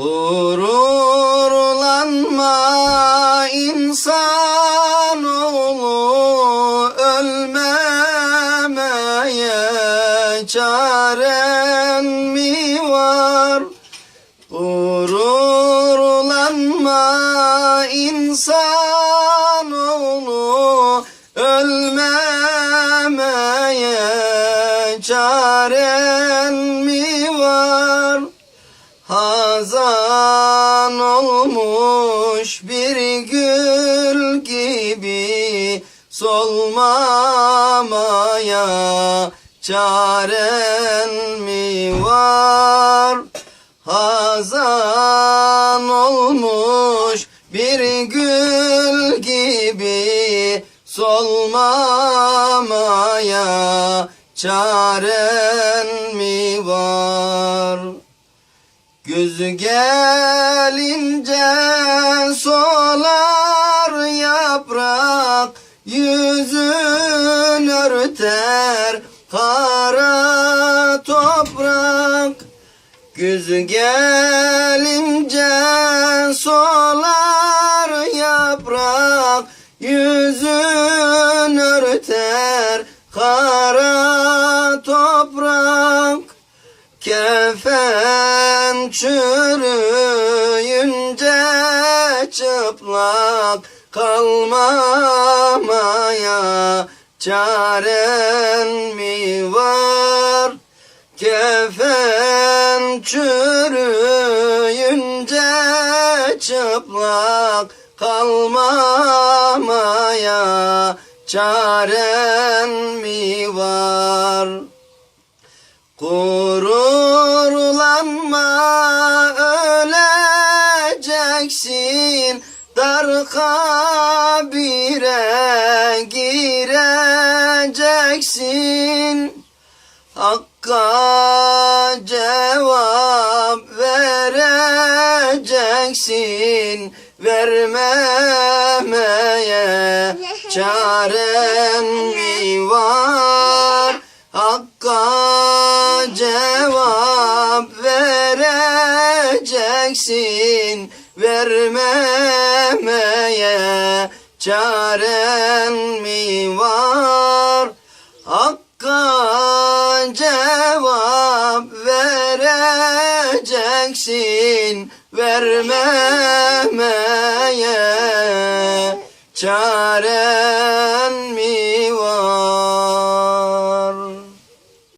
Gururlanma insanoğlu ölmemeye çaren mi var? Gururlanma insanoğlu ölmemeye çaren mi olmuş bir gül gibi solmamaya çaren mi var? Hazan olmuş bir gül gibi solmamaya çaren mi var? Gözü gelince solar yaprak Yüzün örter kara toprak. Gözü gelince solar yaprak Yüzün örter kara toprak. Kefen çürüyünce çıplak kalmamaya çaren mi var? Kefen çürüyünce çıplak kalmamaya çaren mi var? Gururlanma öleceksin Dar kabire gireceksin Hakka cevap vereceksin Vermemeye çaren mi var? Vereceksin Vermemeye çaren mi var? Hakka cevap vereceksin Vermemeye çare